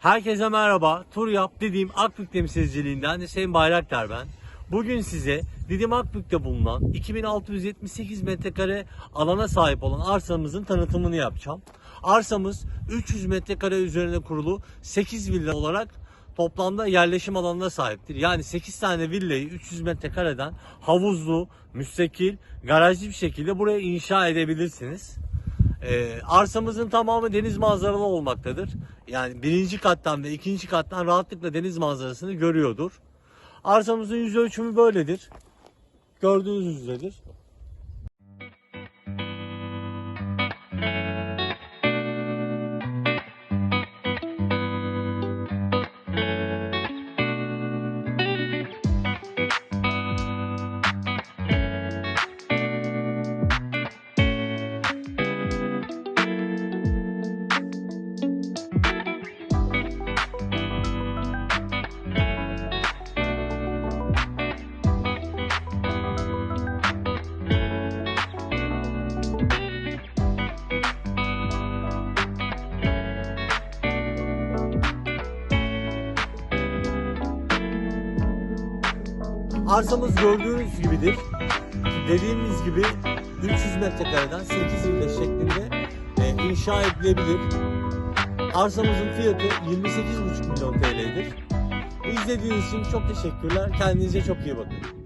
Herkese merhaba. Tur yap dediğim Akbük temsilciliğinden Hüseyin Bayraktar ben. Bugün size Didim Akbük'te bulunan 2678 metrekare alana sahip olan arsamızın tanıtımını yapacağım. Arsamız 300 metrekare üzerine kurulu 8 villa olarak toplamda yerleşim alanına sahiptir. Yani 8 tane villayı 300 metrekareden havuzlu, müstakil, garajlı bir şekilde buraya inşa edebilirsiniz. Ee, arsamızın tamamı deniz manzaralı olmaktadır. Yani birinci kattan ve ikinci kattan rahatlıkla deniz manzarasını görüyordur. Arsamızın yüz ölçümü böyledir. Gördüğünüz üzeredir. Arsamız gördüğünüz gibidir. Dediğimiz gibi 300 metrekareden 8 villa şeklinde e, inşa edilebilir. Arsamızın fiyatı 28,5 milyon TL'dir. İzlediğiniz için çok teşekkürler. Kendinize çok iyi bakın.